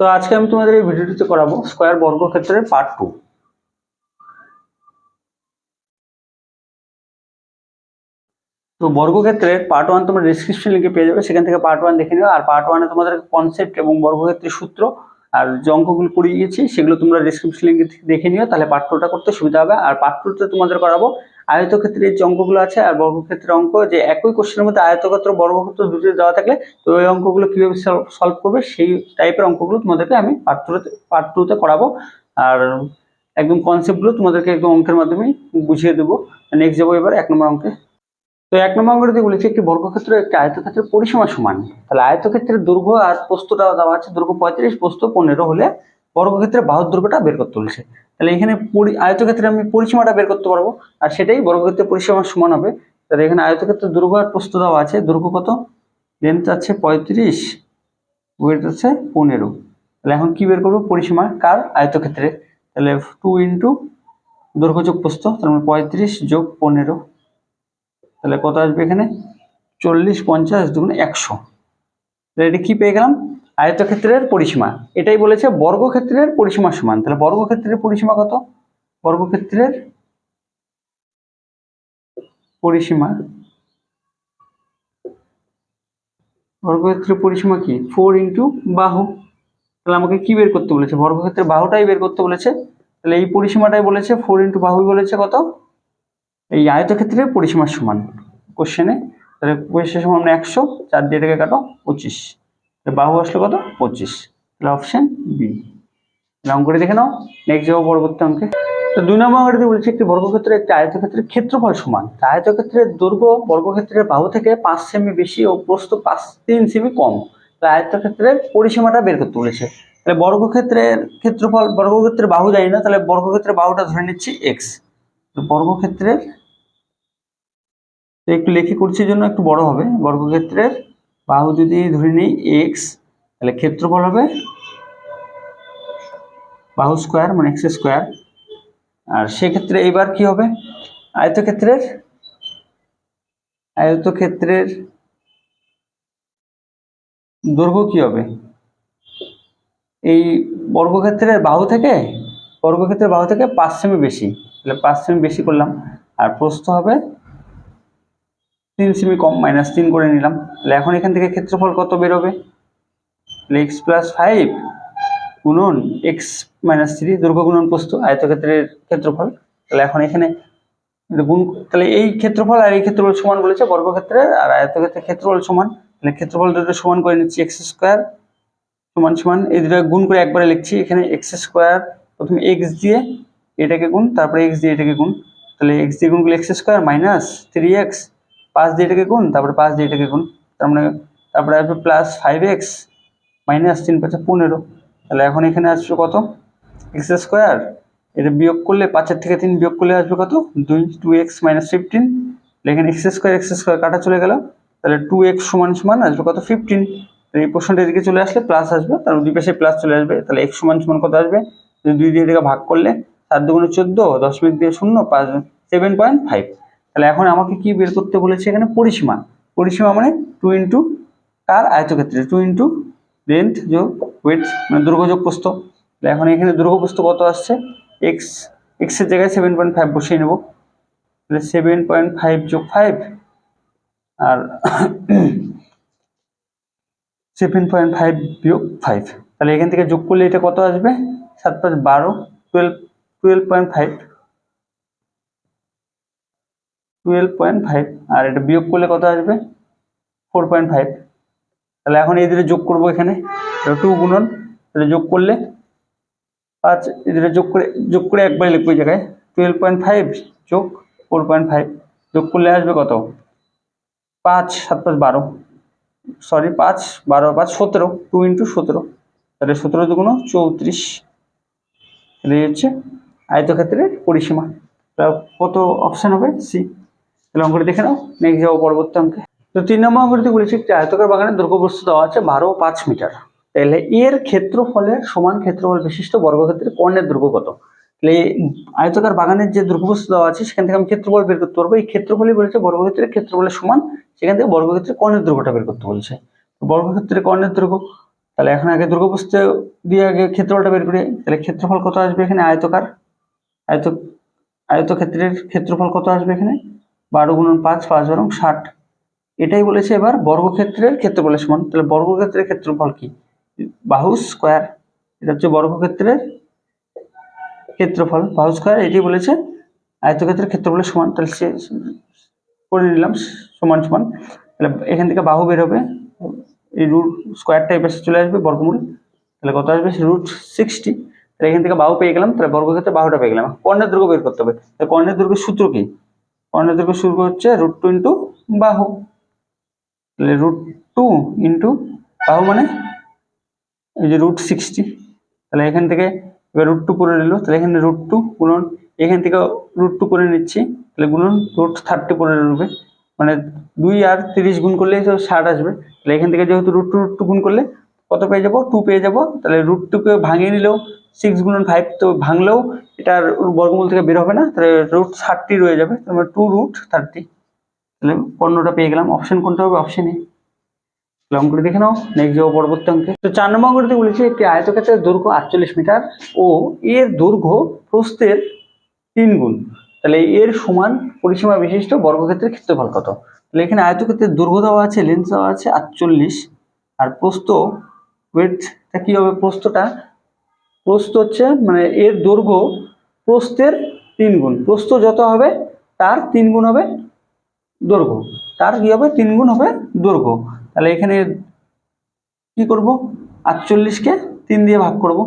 তো আজকে আমি তোমাদের এই ভিডিওটিতে করাবো স্কোয়ার বর্গক্ষেত্রের পার্ট টু তো বর্গক্ষেত্রের পার্ট ওয়ান তোমরা ডিসক্রিপশন লিখে পেয়ে যাবে, সেখান থেকে পার্ট ওয়ান দেখে নিও। আর পার্ট ওয়ানে তোমাদের কনসেপ্ট এবং বর্গক্ষেত্রের সূত্র আর যে অঙ্কগুলো গেছি সেগুলো তোমরা ডিসক্রিপশন লিঙ্কে দেখে নিও, তাহলে পার্ট টুটা করতে সুবিধা হবে। আর পার্ট টুতে তোমাদের করাবো আয়তক্ষেত্রের যে অঙ্কগুলো আছে আর বর্গক্ষেত্রের অঙ্ক, যে একই কোশ্চেনের মধ্যে আয়তক্ষেত্র, বর্গক্ষেত্র দুটো দেওয়া থাকলে তো ওই অঙ্কগুলো কীভাবে সলভ করবে? সেই টাইপের অঙ্কগুলো তোমাদেরকে আমি পার্ট টুতে পার্ট টুতে করাবো। আর একদম কনসেপ্টগুলো তোমাদেরকে একদম অঙ্কের মাধ্যমেই বুঝিয়ে দেবো। নেক্সট যাব এবার এক নম্বর অঙ্কে। তো এক নম্বর অঙ্কটা দিয়ে বলেছি একটি বর্গক্ষেত্র একটি আয়তক্ষেত্রের পরিসীমা সমান, তাহলে আয়তক্ষেত্রের দৈর্ঘ্য আর প্রস্তটা দেওয়া আছে। দৈর্ঘ্য পঁয়ত্রিশ প্রস্ত পনেরো হলে বর্গক্ষেত্রের বাহুর দৈর্ঘ্যটা বের করতে বলেছে। তাহলে এখানে পরি- আয়তক্ষেত্রে আমি পরিসীমাটা বের করতে পারব। আর সেটাই বর্গক্ষেত্রের পরিসীমা সমান হবে। তাহলে এখানে আয়তক্ষেত্রের দৈর্ঘ্য আর প্রস্ত দেওয়া আছে। দৈর্ঘ্য কত? লেন্থ আছে পঁয়ত্রিশ ওয়েট আছে পনেরো। তাহলে এখন কি বের করব? পরিসীমা কার? আয়তক্ষেত্রে তাহলে টু ইন্টু দৈর্ঘ্য যোগ প্রস্ত তার মানে পঁয়ত্রিশ যোগ পনেরো। তাহলে কত আসবে এখানে? চল্লিশ পঞ্চাশ দুগুণ একশো। তাহলে এটা কী পেয়ে গেলাম? আয়তক্ষেত্রের পরিসীমা। এটাই বলেছে বর্গক্ষেত্রের পরিসীমা সমান। তাহলে বর্গক্ষেত্রের পরিসীমা কত? বর্গক্ষেত্রের পরিসীমা। বর্গক্ষেত্রের পরিসীমা কি? ফোর ইন্টু বাহু। তাহলে আমাকে কি বের করতে বলেছে? বর্গক্ষেত্রের বাহুটাই বের করতে বলেছে। তাহলে এই পরিসীমাটাই বলেছে, ফোর ইন্টু বাহুই বলেছে কত? এই আয়তক্ষেত্রের পরিসীমার সমান। কোশ্চেনে তাহলে পরিসীমার সমান একশো, চার দিয়ে কাটো পঁচিশ। বাহু আসলো কত? পঁচিশ। তাহলে অপশন বি করে দেখে নাও। নেক্সট যাব পরবর্তী অঙ্কে। তো দুই নম্বর অঙ্কটিতে বলেছে একটি বর্গক্ষেত্রের একটি আয়তক্ষেত্রের ক্ষেত্রফল সমান। তা আয়তক্ষেত্রের দৈর্ঘ্য বর্গক্ষেত্রের বাহু থেকে পাঁচ সেমি বেশি ও প্রস্থ পাঁচ, তিন সেমি কম। তাই আয়তক্ষেত্রের পরিসীমাটা বের করতে বলেছে। তাহলে বর্গক্ষেত্রের ক্ষেত্রফল, বর্গক্ষেত্রের বাহু জানি না, তাহলে বর্গক্ষেত্রের বাহুটা ধরে নিচ্ছি এক্স বর্গক্ষেত্রের, তো একটু লেখি করছি জন্য একটু বড় হবে। বর্গক্ষেত্রের বাহু যদি ধরে নিই এক্স তাহলে ক্ষেত্রফল হবে বাহু স্কোয়ার মানে এক্স স্কোয়ার আর সেক্ষেত্রে এবার কি হবে? আয়তক্ষেত্রের? আয়তক্ষেত্রের দৈর্ঘ্য কি হবে? এই বর্গক্ষেত্রের বাহু থেকে, বর্গক্ষেত্রের বাহু থেকে পাঁচ সেমি বেশি। তাহলে পাঁচ সেমি বেশি করলাম। আর প্রস্থ হবে তিন সেমি কম মাইনাস তিন করে নিলাম। তাহলে এখন এখান থেকে ক্ষেত্রফল কত বেরোবে? এক্স প্লাস ফাইভ গুণন এক্স মাইনাস থ্রি দৈর্ঘ্য গুণন প্রস্থ, আয়তক্ষেত্রের ক্ষেত্রফল। তাহলে এখন এখানে গুণ, তাহলে এই ক্ষেত্রফল আর এই ক্ষেত্রফল সমান বলেছে বর্গক্ষেত্রের আর আয়তক্ষেত্রের ক্ষেত্রফল সমান। তাহলে ক্ষেত্রফল দুটো সমান করে নিচ্ছি এক্স স্কোয়ার সমান সমান, এই দুটো গুণ করে একবারে লিখছি, এখানে এক্স স্কোয়ার প্রথমে এক্স দিয়ে এটাকে গুণ, তারপরে এক্স দিয়ে এটাকে গুণ। তাহলে এক্স দিয়ে গুণ করলে x square minus three x পাঁচ দিয়ে এটাকে গুণ, তারপরে পাঁচ দিয়ে এটাকে গুণ, তার মানে তারপরে আসবে প্লাস ফাইভ এক্স মাইনাস তিন পাঁচে পনেরো। তাহলে এখন এখানে আসবে কত? এক্স স্কোয়ার এটা বিয়োগ করলে পাঁচের থেকে তিন বিয়োগ করলে আসবে কত? দুই টু এক্স মাইনাস ফিফটিন এখানে এক্স স্কোয়ার এক্স স্কোয়ার কাটা চলে গেল। তাহলে টু এক্স সমান সমান আসবে কত? ফিফটিন এই প্রশ্নটা এদিকে চলে আসলে প্লাস আসবে, তার দুই পাশে প্লাস চলে আসবে। তাহলে এক্স সমান সমান কত আসবে? দুই দিয়ে এদিকে ভাগ করলে, সাত দুগুণে চোদ্দ, দশমিক দিয়ে শূন্য, পাঁচ সেভেন পয়েন্ট ফাইভ তাহলে এখন আমাকে কি বের করতে বলেছে এখানে? পরিসীমা। পরিসীমা মানে টু ইন্টু কার আয়তক্ষেত্রে টু ইন্টু লেন্থ যোগ ওয়েট মানে দৈর্ঘ্য যোগ প্রস্থ। তাহলে এখন এখানে দৈর্ঘ্য প্রস্থ কত আসছে? এক্স এক্সের জায়গায় সেভেন পয়েন্ট ফাইভ বসিয়ে নেব। তাহলে সেভেন পয়েন্ট ফাইভ যোগ ফাইভ আর সেভেন পয়েন্ট ফাইভ বিয়োগ ফাইভ তাহলে এখান থেকে যোগ করলে এটা কত আসবে? সাত পাঁচ বারো twelve twelve point five twelve point five আর এটা বিয়োগ করলে কত আসবে? ফোর পয়েন্ট ফাইভ তাহলে এখন এই দুটো যোগ করব এখানে টু গুণন, তাহলে যোগ করলে পাঁচ, এই যোগ করে যোগ করে একবারে লিখব এই জায়গায় টুয়েলভ পয়েন্ট ফাইভ যোগ ফোর পয়েন্ট ফাইভ যোগ করলে আসবে কত? পাঁচ, সাত পাঁচ বারো। সরি পাঁচ, বারো, পাঁচ, সতেরো টু ইন্টু সতেরো। তাহলে সতেরো দুগুণ চৌত্রিশ। এই হচ্ছে আয়তক্ষেত্রের পরিসীমা। তাহলে কত অপশান হবে? সি তাহলে অঙ্কটি দেখে নাও। নেক্সট যাব পরবর্তী অঙ্কে। তো তিন নম্বর অঙ্কটি বলেছি, একটি আয়তকার বাগানের বস্তু দেওয়া আছে বারো পাঁচ মিটার। তাহলে এর ক্ষেত্রফলের সমান ক্ষেত্রফল বিশিষ্ট বর্গক্ষেত্রের কর্ণের দুর্গ কত? তাহলে আয়তকার বাগানের যে দৈর্ঘ্যবস্তু দেওয়া আছে, সেখান থেকে আমি ক্ষেত্রফল বের করতে পারব। এই ক্ষেত্রফলই বলেছে বর্গক্ষেত্রের ক্ষেত্রফলের সমান, সেখান থেকে বর্গক্ষেত্রের কর্ণের দুর্গটা বের করতে বলছে। বর্গক্ষেত্রের কর্ণের দৈর্ঘ্য, তাহলে এখন আগে দুর্গপ্রস্থ দিয়ে আগে ক্ষেত্রফলটা বের করি। তাহলে ক্ষেত্রফল কত আসবে এখানে? আয়তকার, আয়ত, আয়তক্ষেত্রের ক্ষেত্রফল কত আসবে এখানে? বারো গুণন পাঁচ পাঁচ বরং ষাট। এটাই বলেছে এবার বর্গক্ষেত্রের ক্ষেত্রফলের সমান। তাহলে বর্গক্ষেত্রের ক্ষেত্রফল কি? বাহু স্কোয়ার। এটা হচ্ছে বর্গক্ষেত্রের ক্ষেত্রফল। বাহু স্কোয়ার এটি বলেছে আয়তক্ষেত্রের ক্ষেত্রফলের সমান। তাহলে সে করে নিলাম, সমান সমান। তাহলে এখান থেকে বাহু বের হবে। এই রুট স্কোয়ারটা এই চলে আসবে বর্গমূল। তাহলে কত আসবে? রুট সিক্সটি তাহলে এখান থেকে বাহু পেয়ে গেলাম। তাহলে বর্গক্ষেত্রে বাহুটা পেয়ে গেলাম। কর্ণের দৈর্ঘ্য বের করতে হবে। তাহলে কর্ণের দৈর্ঘ্য সূত্র কি? কর্ণের দৈর্ঘ্য সূত্র হচ্ছে রুট টু ইন্টু বাহু। তাহলে রুট টু ইন্টু বাহু মানে এই যে রুট সিক্সটি তাহলে এখান থেকে এবার রুট টু করে নিল। তাহলে এখানে রুট টু গুণন, এখান থেকে রুট টু করে নিচ্ছি। তাহলে গুণন রুট থার্টি করে নেবে। মানে দুই আর তিরিশ গুণ করলে তো ষাট আসবে। তাহলে এখান থেকে যেহেতু রুট টু রুট টু গুণ করলে কত পেয়ে যাব? টু পেয়ে যাব। তাহলে রুট টুকে ভাঙিয়ে নিলেও সিক্স গুণন ফাইভ তো ভাঙলেও এটার বর্গমূল থেকে বের হবে না, তাহলে রুট থার্টি রয়ে যাবে, তাহলে টু রুট থার্টি তাহলে পণ্যটা পেয়ে গেলাম। অপশন কোনটা হবে? অপশন লং করে দেখে নাও নেক্সট যাব পরবর্তী অঙ্কে। তো চার নম্বর অঙ্কটিতে বলেছে একটি আয়তক্ষেত্রের দৈর্ঘ্য আটচল্লিশ মিটার ও এর দৈর্ঘ্য প্রস্থের তিন গুণ। তাহলে এর সমান পরিসীমা বিশিষ্ট বর্গক্ষেত্রের ক্ষেত্রফল কত? তাহলে এখানে আয়তক্ষেত্রের দৈর্ঘ্য দেওয়া আছে লেন্স দেওয়া আছে আটচল্লিশ, আর প্রস্থ ওয়েটটা কী হবে? প্রস্থটা প্রস্থ হচ্ছে মানে এর দৈর্ঘ্য প্রস্থের তিন গুণ। প্রস্থ যত হবে, তার তিন গুণ হবে দৈর্ঘ্য। তার কী হবে? তিন গুণ হবে দৈর্ঘ্য। তাহলে এখানে কি করব? আটচল্লিশকে তিন দিয়ে ভাগ করব।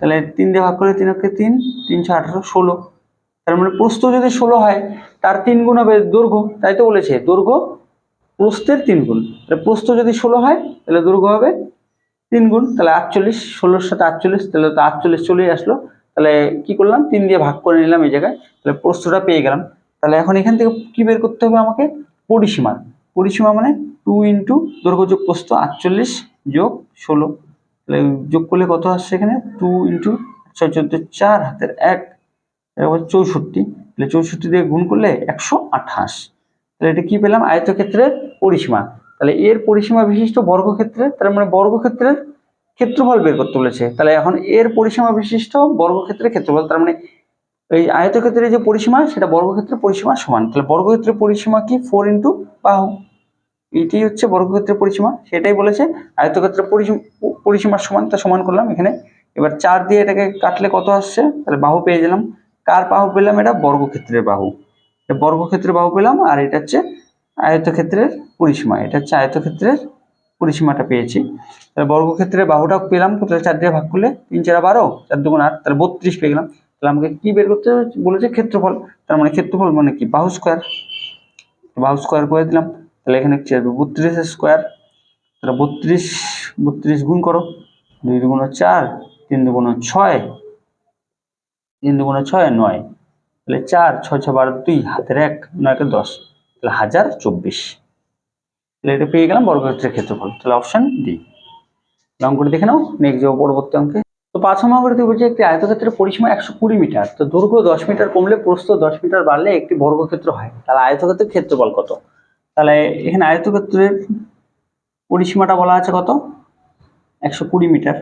তাহলে তিন দিয়ে ভাগ করলে তিন অক্ষে তিন তিনশো আঠারো, ষোলো। তার মানে প্রস্থ যদি ষোলো হয়, তার তিন গুণ হবে দৈর্ঘ্য। তাই তো বলেছে, দৈর্ঘ্য প্রস্থের তিন গুণ। তাহলে প্রস্থ যদি ষোলো হয়, তাহলে দৈর্ঘ্য হবে তিন গুণ, তাহলে আটচল্লিশ, ষোলোর সাথে আটচল্লিশ, তাহলে তো আটচল্লিশ চলেই আসলো। তাহলে কি করলাম? তিন দিয়ে ভাগ করে নিলাম এই জায়গায়। তাহলে প্রস্থটা পেয়ে গেলাম। তাহলে এখন এখান থেকে কী বের করতে হবে আমাকে? পরিসীমা। পরিসীমা মানে টু ইন্টু দৈর্ঘ্য যোগ প্রস্থ আটচল্লিশ যোগ ষোলো। তাহলে যোগ করলে কত আসছে এখানে? টু ইন্টু ছয় চোদ্দ, চার, হাতের এক চৌষট্টি। তাহলে চৌষট্টি দিয়ে গুণ করলে একশো আঠাশ। তাহলে এটা কি পেলাম? আয়তক্ষেত্রের পরিসীমা। তাহলে এর পরিসীমা বিশিষ্ট বর্গক্ষেত্রে, তার মানে বর্গক্ষেত্রের ক্ষেত্রফল বের করতে বলেছে। তাহলে এখন এর পরিসীমা বিশিষ্ট বর্গক্ষেত্রের ক্ষেত্রফল, তার মানে এই আয়তক্ষেত্রের যে পরিসীমা, সেটা বর্গক্ষেত্রের পরিসীমা সমান। তাহলে বর্গক্ষেত্রের পরিসীমা কি? ফোর ইন্টু বাহু। এটি হচ্ছে বর্গক্ষেত্রের পরিসীমা, সেটাই বলেছে। আয়তক্ষেত্রের পরিসীমা সমান, তা সমান করলাম এখানে। এবার চার দিয়ে এটাকে কাটলে কত আসছে? তাহলে বাহু পেয়ে গেলাম। কার বাহু পেলাম? এটা বর্গক্ষেত্রের বাহু। বর্গক্ষেত্রের বাহু পেলাম, আর এটা হচ্ছে আয়তক্ষেত্রের পরিসীমা। এটা হচ্ছে আয়তক্ষেত্রের পরিসীমাটা পেয়েছি। তাহলে বর্গক্ষেত্রের বাহুটা পেলাম তাহলে চার দিয়ে ভাগ করলে তিন চার বারো, চার দুগুণ আট, তাহলে বত্রিশ পেয়ে গেলাম। তাহলে আমাকে কী বের করতে বলেছে ক্ষেত্রফল। তার মানে ক্ষেত্রফল মানে কি? বাহু স্কোয়ার বাহু স্কোয়ার করে দিলাম। তাহলে এখানে কি আসবে? বত্রিশের স্কোয়ার তাহলে বত্রিশ বত্রিশ গুণ করো। দুই দুগুণ চার, তিন দুগুণ ছয়, তিন দুগুণ ছয় নয়। তাহলে চার, ছয় ছয়, বারো, দুই, হাতের এক, নয়কে দশ। তাহলে হাজার চব্বিশ। তাহলে এটা পেয়ে গেলাম বর্গক্ষেত্রের ক্ষেত্রফল। তাহলে অপশন ডি লং করে দেখে নাও, নেক্সট যাব পরবর্তী অঙ্কে। তো পাঁচ নম্বর করে বলছে একটি আয়তক্ষেত্রের পরিসীমা একশো কুড়ি মিটার। তো দৈর্ঘ্য দশ মিটার কমলে প্রস্থ দশ মিটার বাড়লে একটি বর্গক্ষেত্র হয়। তাহলে আয়তক্ষেত্রের ক্ষেত্রফল কত? তাহলে এখানে আয়তক্ষেত্রের পরিসীমাটা বলা আছে কত? একশো কুড়ি মিটার।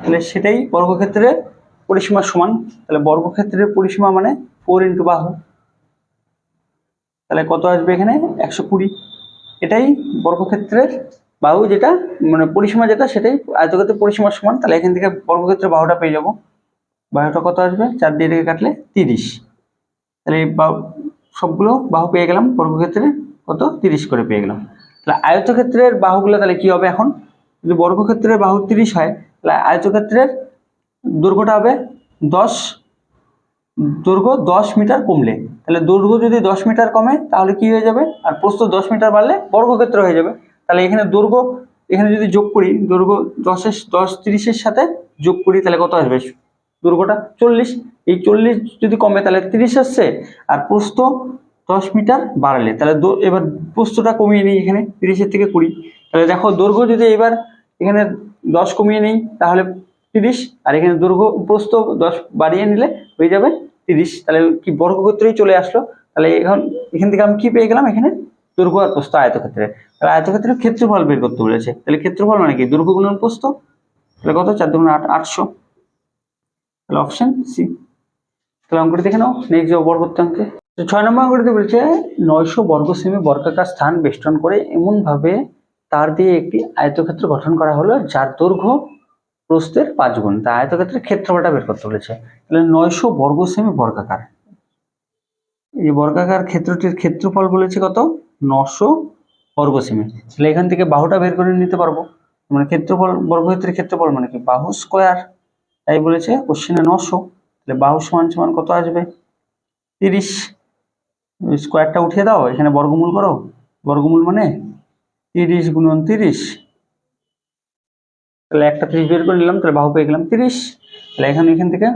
তাহলে সেটাই বর্গক্ষেত্রের পরিসীমার সমান। তাহলে বর্গক্ষেত্রের পরিসীমা মানে ফোর ইন্টু বাহু। তাহলে কত আসবে এখানে? একশো কুড়ি। এটাই বর্গক্ষেত্রের বাহু যেটা মানে পরিসীমা যেটা, সেটাই আয়তক্ষেত্রের পরিসীমার সমান। তাহলে এখান থেকে বর্গক্ষেত্রের বাহুটা পেয়ে যাব। বাহুটা কত আসবে? চার দিয়ে কাটলে তিরিশ। তাহলে সবগুলো বাহু পেয়ে গেলাম বর্গক্ষেত্রে। কত? তিরিশ করে পেয়ে গেলাম। তাহলে আয়তক্ষেত্রের বাহুগুলো তাহলে কি হবে এখন? যদি বর্গক্ষেত্রের বাহু তিরিশ হয়, তাহলে আয়তক্ষেত্রের দৈর্ঘ্যটা হবে দশ দৈর্ঘ্য দশ মিটার কমলে, তাহলে দৈর্ঘ্য যদি দশ মিটার কমে, তাহলে কি হয়ে যাবে? আর প্রস্থ দশ মিটার বাড়লে বর্গক্ষেত্র হয়ে যাবে। তাহলে এখানে দৈর্ঘ্য এখানে যদি যোগ করি দৈর্ঘ্য দশের, দশ তিরিশের সাথে যোগ করি, তাহলে কত আসবে? দৈর্ঘ্যটা চল্লিশ। এই চল্লিশ যদি কমে, তাহলে তিরিশ আসছে। আর প্রস্থ দশ মিটার বাড়ালে, তাহলে এবার প্রস্থটা কমিয়ে নিই এখানে, তিরিশের থেকে কুড়ি। তাহলে দেখো দৈর্ঘ্য যদি এবার এখানে দশ কমিয়ে নিই, তাহলে তিরিশ, আর এখানে দৈর্ঘ্য প্রস্থ দশ বাড়িয়ে নিলে হয়ে যাবে তিরিশ। তাহলে কি বর্গক্ষেত্রেই চলে আসলো? তাহলে এখন এখান থেকে আমি কি পেয়ে গেলাম? এখানে দৈর্ঘ্য আর প্রস্থ আয়তক্ষেত্রে। তাহলে আয়তক্ষেত্রের ক্ষেত্রফল বের করতে বলেছে। তাহলে ক্ষেত্রফল মানে কি? দৈর্ঘ্য গুণন প্রস্থ। তাহলে কত? চার দুগুণ আট, আটশো। তাহলে অপশন সি তাহলে অঙ্কটি দেখে নাও। নেক্সট যাব পরবর্তী ছয় নম্বর অঙ্কটিতে বলছে, নয়শো বর্গ সেমি বর্গাকার স্থান বেষ্টন করে এমনভাবে তার দিয়ে একটি আয়তক্ষেত্র গঠন করা হলো, যার দৈর্ঘ্য প্রস্থের পাঁচ গুণ। তা আয়তক্ষেত্রের ক্ষেত্রফলটা বের করতে বলেছে। তাহলে নয়শো বর্গ সেমি বর্গাকার। এই বর্গাকার ক্ষেত্রটির ক্ষেত্রফল বলেছে কত? নশো বর্গ সেমি তাহলে এখান থেকে বাহুটা বের করে নিতে পারব। মানে ক্ষেত্রফল, বর্গক্ষেত্রের ক্ষেত্রফল মানে কি? বাহু স্কোয়ার তাই বলেছে কোশ্চেনে নশো। তাহলে বাহু সমান সমান কত আসবে? তিরিশ। স্কোয়ারটা উঠিয়ে দাও। এখানে বর্গমূল করো। বর্গমূল মানে তিরিশ গুণন তিরিশ। তাহলে একটা ত্রিশ বের করে নিলাম, তাহলে বাহু পেয়ে গেলাম তিরিশ। তাহলে এখানে এখান থেকে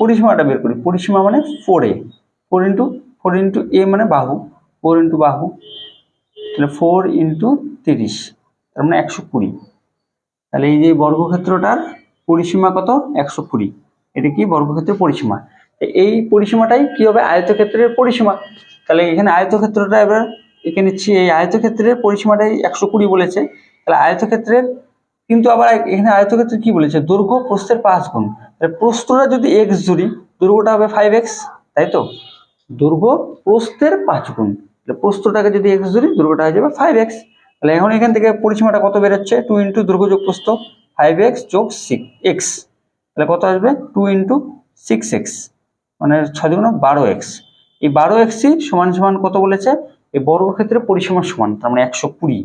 পরিসীমাটা বের করি। পরিসীমা মানে four a four into four into a মানে বাহু। ফোর ইন্টু বাহু। তাহলে ফোর ইন্টু তিরিশ। তার মানে একশো কুড়ি। তাহলে এই যে বর্গক্ষেত্রটার পরিসীমা কত? একশো কুড়ি। এটা কি? বর্গক্ষেত্রের পরিসীমা। এই পরিসীমাটাই কি হবে? আয়তক্ষেত্রের পরিসীমা। তাহলে এখানে আয়তক্ষেত্রটা এবার এখানে নিচ্ছি। এই আয়তক্ষেত্রের পরিসীমাটাই একশো কুড়ি বলেছে। তাহলে আয়তক্ষেত্রের কিন্তু আবার এখানে আয়তক্ষেত্রে কি বলেছে? দৈর্ঘ্য প্রস্থের পাঁচ গুণ। তাহলে প্রস্থটা যদি এক্স জুড়ি দৈর্ঘ্যটা হবে ফাইভ এক্স তাই তো? দৈর্ঘ্য প্রস্থের পাঁচ গুণ। তাহলে প্রস্থটাকে যদি এক্স ধরি দৈর্ঘ্যটা হয়ে যাবে ফাইভ এক্স তাহলে এখন এখান থেকে পরিসীমাটা কত বেরোচ্ছে? টু ইন্টু দৈর্ঘ্য যোগ প্রস্থ ফাইভ এক্স যোগ সিক্স এক্স তাহলে কত আসবে? টু ইন্টু সিক্স এক্স মানে ছয় দুগুণ বারো এক্স এই বারো এক্সই সমান সমান কত বলেছে? এই বর্গক্ষেত্রের পরিসীমার সমান, তার মানে একশো কুড়ি।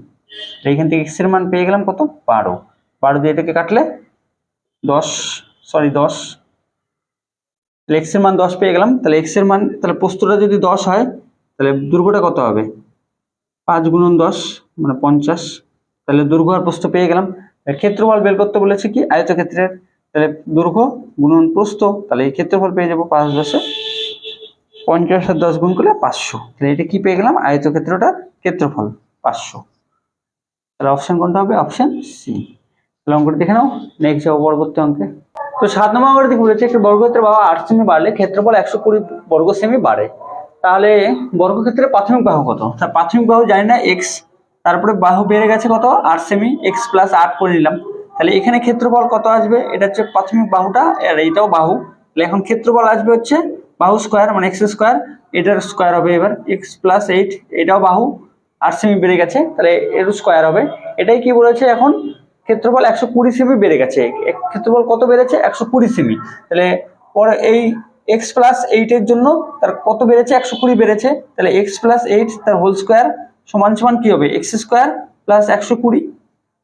এখান থেকে এক্সের মান পেয়ে গেলাম কত? বারো। বারো দিয়ে এটাকে কাটলে? দশ সরি দশ। তাহলে এক্সের মান দশ পেয়ে গেলাম। তাহলে এক্সের মান, তাহলে প্রস্তটা যদি দশ হয়, তাহলে দুর্গটা কত হবে? পাঁচ গুণন দশ মানে পঞ্চাশ। তাহলে দুর্গ আর প্রস্থ পেয়ে গেলাম। ক্ষেত্রফল বের করতে বলেছে কি? আয়তক্ষেত্রের। তাহলে দৈর্ঘ্য গুণন প্রস্থ, তাহলে এই ক্ষেত্রফল পেয়ে যাব পাঁচ দশে পঞ্চাশ আর দশ গুণ করলে পাঁচশো। তাহলে এটা কি পেয়ে গেলাম? আয়তক্ষেত্রটার ক্ষেত্রফল, পাঁচশো। তাহলে অপশন কোনটা হবে? অপশান সি তাহলে অঙ্কটি দেখে নাও নেক্সট যাব পরবর্তী অঙ্কে। তো সাত নম্বর অঙ্কটি দেখে বলেছে একটি বর্গক্ষেত্রের বাহু আট সেমি বাড়লে ক্ষেত্রফল একশো কুড়ি বর্গ সেমি বাড়ে। তাহলে বর্গক্ষেত্রের প্রাথমিক বাহু কত? তা প্রাথমিক বাহু জানি না এক্স তারপরে বাহু বেড়ে গেছে কত? আট সেমি এক্স প্লাস আট করে নিলাম। তাহলে এখানে ক্ষেত্রফল কত আসবে? এটা হচ্ছে প্রাথমিক বাহুটা, আর এইটাও বাহু। তাহলে এখন ক্ষেত্রফল আসবে হচ্ছে বাহু স্কোয়ার মানে এক্স স্কোয়ার এটার স্কোয়ার হবে এবার এক্স প্লাস এইট এটাও বাহু। আট সেমি বেড়ে গেছে, তাহলে এর স্কোয়ার হবে। এটাই কি বলেছে এখন? ক্ষেত্রফল একশো কুড়ি সেমি বেড়ে গেছে। ক্ষেত্রফল কত বেড়েছে? একশো কুড়ি সেমি তাহলে পরে এই এক্স প্লাস এইটের জন্য তার কত বেড়েছে? একশো কুড়ি বেড়েছে। তাহলে এক্স প্লাস এইট তার হোল স্কোয়ার সমান সমান কী হবে? এক্স স্কোয়ার প্লাস একশো কুড়ি।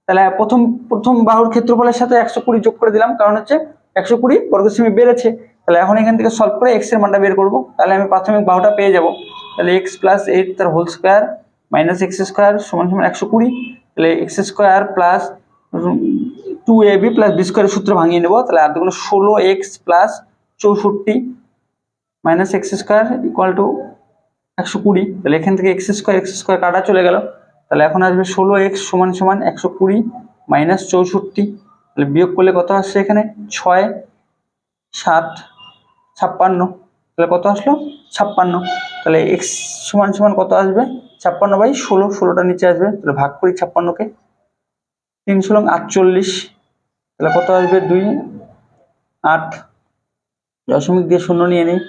তাহলে প্রথম প্রথম বাহুর ক্ষেত্রফলের সাথে একশো কুড়ি যোগ করে দিলাম। কারণ হচ্ছে একশো কুড়ি বর্গ সেমি বেড়েছে। তাহলে এখন এখান থেকে সলভ করে এক্সের মানটা বের করব। তাহলে আমি প্রাথমিক বাহুটা পেয়ে যাব। তাহলে এক্স প্লাস এইট তার whole square minus x square সমান সমান একশো কুড়ি। তাহলে x square plus two a b plus b স্কোয়ারের সূত্র ভাঙিয়ে নেব। তাহলে আর দুগুলো ষোলো এক্স প্লাস চৌষট্টি minus x square equal to একশো কুড়ি। তাহলে এখান থেকে এক্স স্কোয়ার এক্স স্কোয়ার কাটা চলে গেল। তাহলে এখন আসবে ষোলো এক্স সমান সমান একশো কুড়ি মাইনাস চৌষট্টি। তাহলে বিয়োগ করলে কত আসছে এখানে? ছয়, সাত, ছাপ্পান্ন। তাহলে কত আসলো? ছাপ্পান্ন। তাহলে এক্স সমান সমান কত আসবে? ছাপ্পান্ন বাই ষোলো, ষোলোটা নিচে আসবে। তাহলে ভাগ করি ছাপ্পান্নকে। তিন ষোলং আটচল্লিশ। তাহলে কত আসবে দুই? আট। দশমিক দিয়ে শূন্য নিয়ে নিই।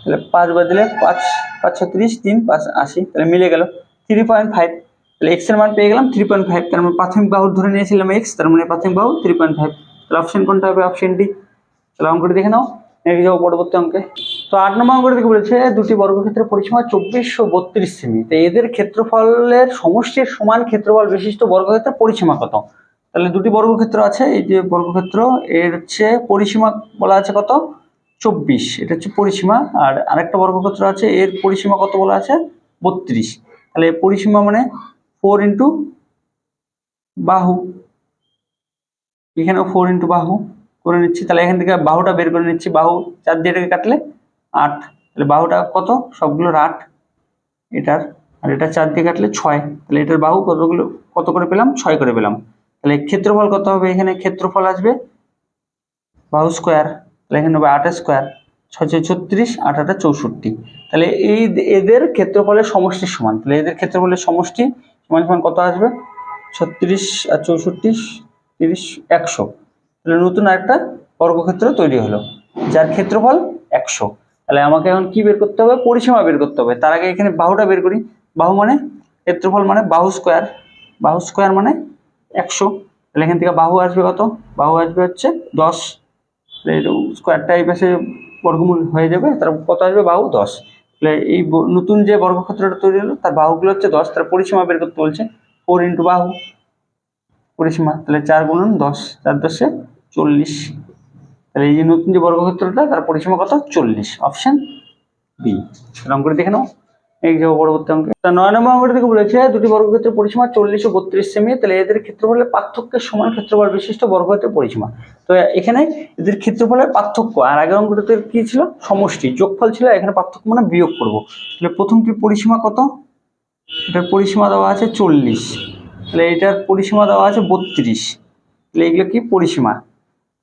তাহলে পাঁচ বাদ দিলে পাঁচ পাঁচ ছত্রিশ, তিন, পাঁচ আশি। তাহলে মিলে গেল থ্রি পয়েন্ট ফাইভ তাহলে এক্সের মান পেয়ে গেলাম থ্রি পয়েন্ট ফাইভ তার মানে প্রাথমিক বাহুর ধরে নিয়েছিলাম এক্স তার মানে প্রাথমিক বাহু থ্রি পয়েন্ট ফাইভ তাহলে অপশন কোনটা হবে? অপশন ডি তাহলে অঙ্কটি দেখে নাও। নেক্সট যাব পরবর্তী অঙ্কে। তো আট নম্বর অঙ্কটি দেখে বলেছে, দুটি বর্গক্ষেত্রের পরিসীমা চব্বিশশো বত্রিশ সেমি। তো এদের ক্ষেত্রফলের সমষ্টির সমান ক্ষেত্রফল বিশিষ্ট বর্গক্ষেত্রের পরিসীমা কত? তাহলে দুটি বর্গক্ষেত্র আছে, এই যে বর্গক্ষেত্র, এর হচ্ছে পরিসীমা বলা আছে কত? চব্বিশ, এটা হচ্ছে পরিসীমা। আর আরেকটা বর্গক্ষেত্র আছে, এর পরিসীমা কত বলা আছে? বত্রিশ। তাহলে পরিসীমা মানে ফোর ইন্টু বাহু। এখানেও ফোর ইন্টু বাহু। করে নিচ্ছি, তাহলে এখান থেকে বাহুটা বের করে নিচ্ছি, বাহু চার দিয়ে এটাকে কাটলে আট, তাহলে বাহুটা কত? সবগুলোর আট, এটার, আর এটা চার দিয়ে কাটলে ছয়, তাহলে এটার বাহু কতগুলো, কত করে পেলাম? ছয় করে পেলাম, তাহলে ক্ষেত্রফল কত হবে? এখানে ক্ষেত্রফল আসবে বাহু স্কোয়ার, তাহলে এখানে হবে আট স্কোয়ার, ছয় ছয় ছত্রিশ, আট আটা চৌষট্টি, তাহলে এই এদের ক্ষেত্রফলের সমষ্টির সমান, তাহলে এদের ক্ষেত্রফলের সমষ্টি সমান সমান কত আসবে? ছত্রিশ আর চৌষট্টি, তিরিশ, একশো তাহলে নতুন একটা বর্গক্ষেত্র তৈরি হলো। যার ক্ষেত্রফল একশো। তাহলে আমাকে এখন কি বের করতে হবে? পরিসীমা বের করতে হবে। তার আগে এখানে বাহুটা বের করি। বাহু মানে ক্ষেত্রফল মানে বাহু স্কোয়ার বাহু স্কোয়ার মানে একশো। তাহলে এখান থেকে বাহু আসবে কত? বাহু আসবে হচ্ছে দশ। স্কোয়ারটা এই পাশে বর্গমূল হয়ে যাবে। তার কত আসবে? বাহু দশ। তাহলে এই নতুন যে বর্গক্ষেত্রটা তৈরি হলো, তার বাহুগুলো হচ্ছে দশ। তার পরিসীমা বের করতে বলছে ফোর ইন্টু বাহু। পরিসীমা। তাহলে চার গুণন দশ। চার দশে চল্লিশ। তাহলে এই যে নতুন যে বর্গক্ষেত্রটা, তার পরিসীমা কত? চল্লিশ। অপশন বি করে দেখে নাও। দুটি বর্গক্ষেত্রের পরিসীমা চল্লিশ ও বত্রিশ সেমি, তাহলে এদের পার্থক্যের বিশিষ্ট বর্গক্ষেত্রের পরিসীমা। তো এখানে এদের ক্ষেত্রফলের পার্থক্য, আর আগের অঙ্কটাতে কি ছিল? সমষ্টি। যোগফল ছিল, এখানে পার্থক্য মানে বিয়োগ করব। তাহলে প্রথমটির পরিসীমা কত? এটার পরিসীমা দেওয়া আছে চল্লিশ। তাহলে এটার পরিসীমা দেওয়া আছে বত্রিশ। তাহলে এগুলো কি? পরিসীমা।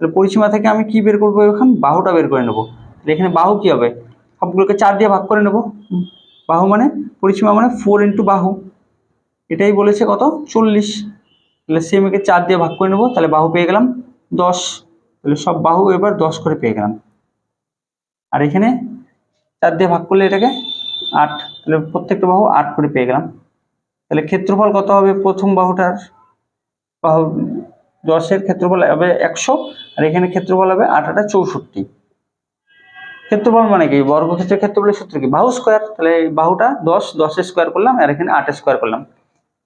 তাহলে পরিসীমা থেকে আমি কি বের করব এখন? বাহুটা বের করে নেব। তাহলে এখানে বাহু কি হবে? সবগুলোকে চার দিয়ে ভাগ করে নেব। বাহু মানে পরিসীমা মানে ফোর ইন্টু বাহু। এটাই বলেছে কত? চল্লিশ। তাহলে সেমকে চার দিয়ে ভাগ করে নেব। তাহলে বাহু পেয়ে গেলাম দশ। তাহলে সব বাহু এবার দশ করে পেয়ে গেলাম। আর এখানে চার দিয়ে ভাগ করলে এটাকে আট। তাহলে প্রত্যেকটা বাহু আট করে পেয়ে গেলাম। তাহলে ক্ষেত্রফল কত হবে প্রথম বাহুটার? বাহু দশের ক্ষেত্রফল হবে একশো, আর এখানে ক্ষেত্রফল হবে আট আটা চৌষট্টি। ক্ষেত্রফল মানে কি? বর্গক্ষেত্রের ক্ষেত্রফলের সূত্র কি? বাহু স্কোয়ার তাহলে বাহুটা দশ দশের স্কোয়ার করলাম, আর এখানে আটের স্কোয়ার করলাম।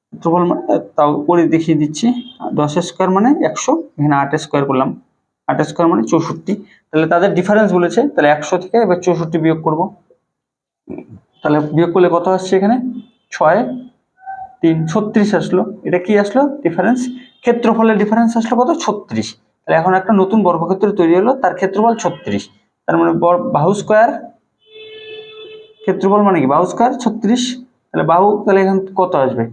ক্ষেত্রফল মানে তাও করে দেখিয়ে দিচ্ছি। দশের স্কোয়ার মানে একশো, এখানে আটের স্কোয়ার করলাম। আটের স্কোয়ার মানে চৌষট্টি। তাহলে তাদের ডিফারেন্স বলেছে, তাহলে একশো থেকে এবার চৌষট্টি বিয়োগ করব। তাহলে বিয়োগ করলে কত আসছে এখানে? ছয়, তিন, ছত্রিশ আসলো। এটা কি আসলো? ডিফারেন্স ক্ষেত্রফলের ডিফারেন্স আসলো কত? ছত্রিশ। তাহলে এখন একটা নতুন বর্গক্ষেত্র তৈরি হলো, তার ক্ষেত্রফল ছত্রিশ। তার মানে বাহু স্কোয়ার ক্ষেত্রফল মানে কি? বাহু স্কোয়ার ছত্রিশ। তাহলে বাহু, তাহলে এখান কত আসবে?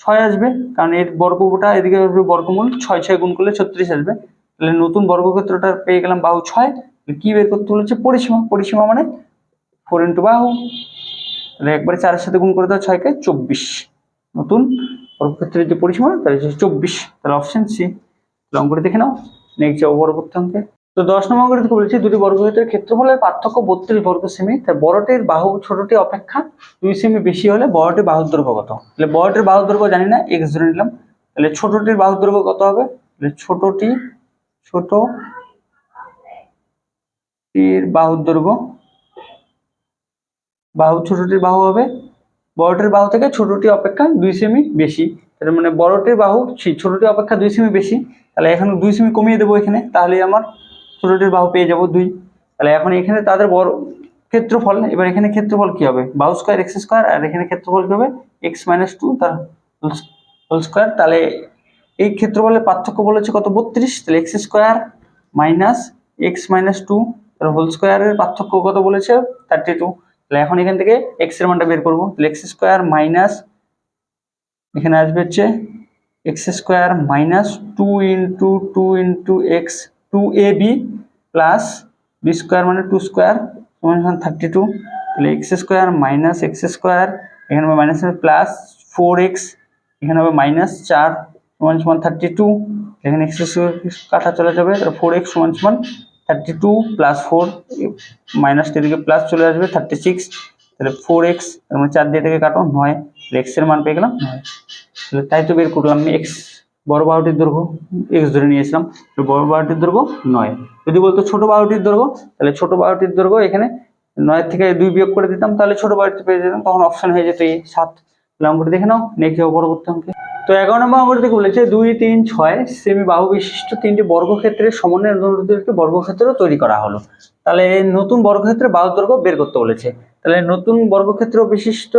ছয় আসবে, কারণ এর বর্গটা এদিকে আসবে বর্গমূল। ছয় ছয় গুণ করলে ছত্রিশ আসবে। তাহলে নতুন বর্গক্ষেত্রটা পেয়ে গেলাম বাহু ছয়। কি বের করতে বলেছে? পরিসীমা। পরিসীমা মানে ফোর ইন্টু বাহু। তাহলে একবারে চারের সাথে গুণ করে দাও ছয়কে, চব্বিশ। নতুন বর্গক্ষেত্রের যে পরিসীমা, তাহলে চব্বিশ। তাহলে অপশন সি লং করে দেখে নাও। নেক্সট যাব পরবর্তী অঙ্কে তো দশ নম্বর অঙ্কে থেকে বলেছি, দুটি বর্গক্ষেত্রের ক্ষেত্রফলের পার্থক্য বত্রিশ বর্গ সেমি তাই বড়টির বাহু ছোটটি অপেক্ষা দুই সেমি বেশি হলে বড়টির বাহুর দৈর্ঘ্য কত? তাহলে বড়টির বাহুর দৈর্ঘ্য জানি না এক্স ধরে নিলাম। তাহলে ছোটটির বাহুর দৈর্ঘ্য কত হবে? তাহলে ছোটটি ছোট বাহুর দৈর্ঘ্য, বাহু ছোটটির বাহু হবে বড়টির বাহু থেকে ছোটটি অপেক্ষা দুই সেমি বেশি। তার মানে বড়টির বাহু ছোটটি অপেক্ষা দুই সেমি বেশি। তাহলে এখন দুই সেমি কমিয়ে দেবো এখানে, তাহলেই আমার ছোটটির বাহু পেয়ে যাব দুই। তাহলে এখন এখানে তাদের বড় ক্ষেত্রফল, এবার এখানে ক্ষেত্রফল কি হবে? বাহু স্কোয়ার এক্স স্কোয়ার আর এখানে ক্ষেত্রফল কি হবে? এক্স মাইনাস টু তার হোল স্কোয়ার তাহলে এই ক্ষেত্রফলের পার্থক্য বলেছে কত? বত্রিশ। তাহলে x square minus x minus two তার হোল স্কোয়ারের পার্থক্য কত বলেছে? থার্টি টু তাহলে এখন এখান থেকে এক্সের মানটা বের করব। তাহলে এক্স স্কোয়ার মাইনাস এখানে আসবে হচ্ছে x square minus two into two into x two a b plus b square মানে টু স্কোয়ার সমান থার্টি টু তাহলে x square minus x square এখানে হবে মাইনাস প্লাস ফোর এক্স এখানে হবে মাইনাস চার সমান সমান থার্টি টু এখানে এক্স কাটা চলে যাবে ফোর এক্স সমান সমান thirty two plus four minus এদিকে প্লাস চলে আসবে থার্টি সিক্স তাহলে ফোর এক্স তার মানে চার দিয়ে থেকে কাটো, নয়, তাহলে এক্স মান পেয়ে গেলাম নয়। তাহলে তাই তো বের করলাম এক্স বড় বাহুটির দৈর্ঘ্য এক্স ধরে নিয়েছিলাম তো বড় বাহুটির দৈর্ঘ্য নয়। যদি বলতো ছোট বাহুটির দৈর্ঘ্য, তাহলে ছোট বাহুটির দৈর্ঘ্য এখানে নয়ের থেকে দুই বিয়োগ করে দিতাম, তাহলে ছোট বাহুটি পেয়ে যেতাম, তখন অপশন হয়ে যেত এই সাত। তাহলে দেখে নাও, নেক্সট যাব পরবর্তী অঙ্কে। তো এগারো নম্বর অঙ্কটি থেকে বলেছে? দুই, তিন, ছয়, সেমি বাহু বিশিষ্ট তিনটি বর্গক্ষেত্রের সমন্বয়ে একটি বর্গক্ষেত্র তৈরি করা হলো। তাহলে নতুন বর্গক্ষেত্রে বাহু দৈর্ঘ্য বের করতে বলেছে। তাহলে নতুন বর্গক্ষেত্র বিশিষ্ট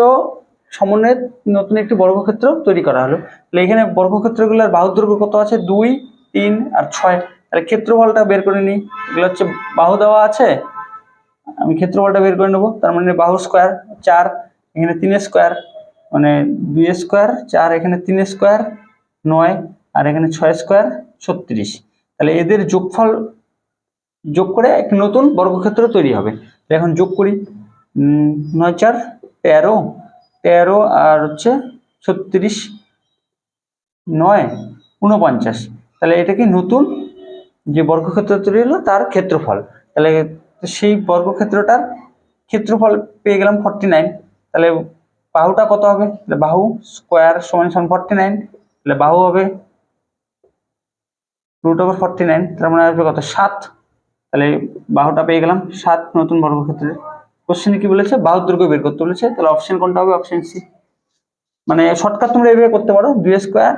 সমন্বয়ে নতুন একটি বর্গক্ষেত্র তৈরি করা হলো। তাহলে এখানে বর্গক্ষেত্রগুলোর বাহুর দৈর্ঘ্য কত আছে? দুই, তিন আর ছয়। তাহলে ক্ষেত্রফলটা বের করে নিই। এগুলো হচ্ছে বাহু দেওয়া আছে। আমি ক্ষেত্রফলটা বের করে নেব। তার মানে বাহু স্কোয়ার চার, এখানে তিন স্কোয়ার মানে দুই স্কোয়ার, চার এখানে তিন স্কোয়ার, নয়, আর এখানে ছয় স্কোয়ার, ছত্রিশ। তাহলে এদের যোগফল যোগ করে এক নতুন বর্গক্ষেত্র তৈরি হবে। এখন যোগ করি। নয়, চার, তেরো তেরো আর হচ্ছে ছত্রিশ, নয় উনপঞ্চাশ তাহলে এটা কি নতুন যে বর্গক্ষেত্র তৈরি হলো, তার ক্ষেত্রফল। তাহলে সেই বর্গক্ষেত্রটার ক্ষেত্রফল পেয়ে গেলাম ফর্টি নাইন তাহলে বাহুটা কত হবে? তাহলে বাহু স্কোয়ার সমান সমান ফর্টি নাইন তাহলে বাহু হবে রুট ওভার ফর্টি নাইন তার মানে আসবে কত? সাত। তাহলে বাহুটা পেয়ে গেলাম সাত নতুন বর্গক্ষেত্রের। কোশ্চেনে কি বলেছে? বাহুর দৈর্ঘ্য বের করতে বলেছে। তাহলে অপশন কোনটা হবে? অপশন সি মানে শর্টকাট তোমরা এইভাবে করতে পারো। দুই স্কোয়ার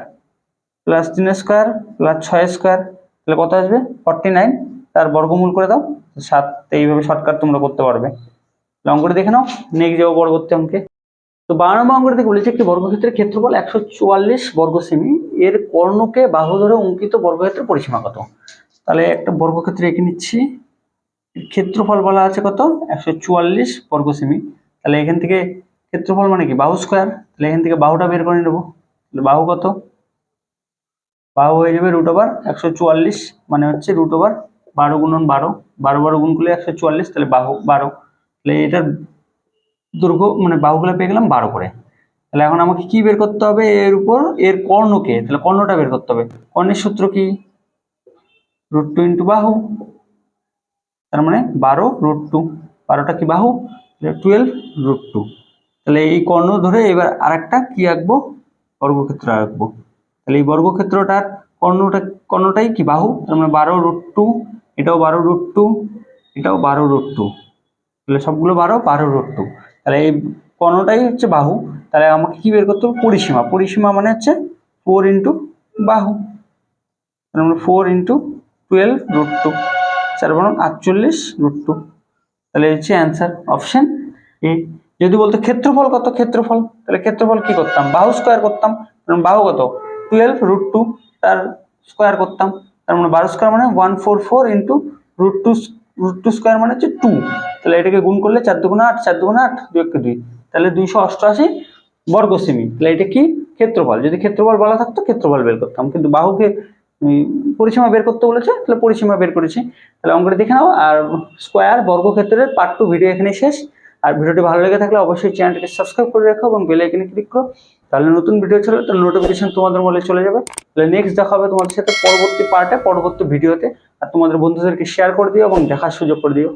প্লাস তিন স্কোয়ার প্লাস ছয় স্কোয়ার তাহলে কত আসবে? ফর্টি নাইন তার বর্গমূল করে দাও। সাত, এইভাবে শর্টকাট তোমরা করতে পারবে। তাহলে অঙ্কটা দেখে নাও। নেক্সট যাব পরবর্তী অঙ্কে তো বারো নম্বর অঙ্কটা থেকে বলেছে একটি বর্গক্ষেত্রের ক্ষেত্রফল একশো চুয়াল্লিশ বর্গ সেমি। এর কর্ণকে বাহু ধরে অঙ্কিত বর্গক্ষেত্রের পরিসীমা কত? তাহলে একটা বর্গক্ষেত্র এঁকে নিচ্ছি। ক্ষেত্রফল বলা আছে কত? একশো চুয়াল্লিশ বর্গ সেমি। তাহলে এখান থেকে ক্ষেত্রফল মানে কি? বাহু স্কোয়ার। তাহলে এখান থেকে বাহুটা বের করে নেব। তাহলে বাহু কত? বাহু হয়ে যাবে রুট ওভার একশো চুয়াল্লিশ মানে হচ্ছে রুট ওভার বারো গুণন বারো। বারো বারো গুণ করলে একশো চুয়াল্লিশ, তাহলে বাহু বারো। তাহলে এটার দৈর্ঘ্য মানে বাহুগুলো পেয়ে গেলাম বারো করে। তাহলে এখন আমাকে কি বের করতে হবে? এর উপর, এর কর্ণকে, তাহলে কর্ণটা বের করতে হবে। কর্ণের সূত্র কি? রুট টু ইন্টু বাহু। তার মানে বারো রুট টু বারোটা কি বাহু? টুয়েলভ রুট টু তাহলে এই কর্ণ ধরে এবার আরেকটা কি আঁকবো? বর্গক্ষেত্র আঁকবো। তাহলে এই বর্গক্ষেত্রটার কর্ণটা, কর্ণটাই কি বাহু? তার মানে বারো রুট টু এটাও বারো রুট টু এটাও বারো রুট টু তাহলে সবগুলো বারো বারো রুট টু তাহলে এই কর্ণটাই হচ্ছে বাহু। তাহলে আমাকে কি বের করতে হবে? পরিসীমা। পরিসীমা মানে হচ্ছে ফোর ইন্টু বাহু। Four into twelve root two চার বরং আটচল্লিশ রুট টু তাহলে হচ্ছে অ্যান্সার অপশন এ যদি বলতো ক্ষেত্রফল কত? ক্ষেত্রফল। তাহলে ক্ষেত্রফল কি করতাম? বাহু স্কোয়ার করতাম। কারণ বাহু কত? টুয়েলভ রুট টু তার স্কোয়ার করতাম। তার মানে বারো স্কোয়ার মানে one four four into root two root two square মানে হচ্ছে টু তাহলে এটাকে গুণ করলে চার দুগুণে আট, চার দুগুণে আট, দুই একটা দুই। তাহলে দুইশো অষ্টআশি বর্গ সেমি তাহলে এটা কি? ক্ষেত্রফল। যদি ক্ষেত্রফল বলা থাকতো, ক্ষেত্রফল বের করতাম। কিন্তু বাহুকে পরিসীমা বের করতে বলেছে, তাহলে পরিসীমা বের করেছি। তাহলে অঙ্কটা দেখে নাও। আর স্কোয়ার বর্গক্ষেত্রের পার্ট টু ভিডিও এখানে শেষ। আর ভিডিওটি ভালো লেগে থাকলে অবশ্যই চ্যানেলটিকে সাবস্ক্রাইব করে রাখো এবং বেল আইকনে ক্লিক করো। তাহলে নতুন ভিডিও চলে তাহলে নোটিফিকেশন তোমাদের মোবাইলে চলে যাবে। তাহলে নেক্সট দেখা হবে তোমাদের সাথে পরবর্তী পার্টে পরবর্তী ভিডিওতে আর তোমাদের বন্ধুদেরকে শেয়ার করে দিও এবং দেখার সুযোগ করে দিও।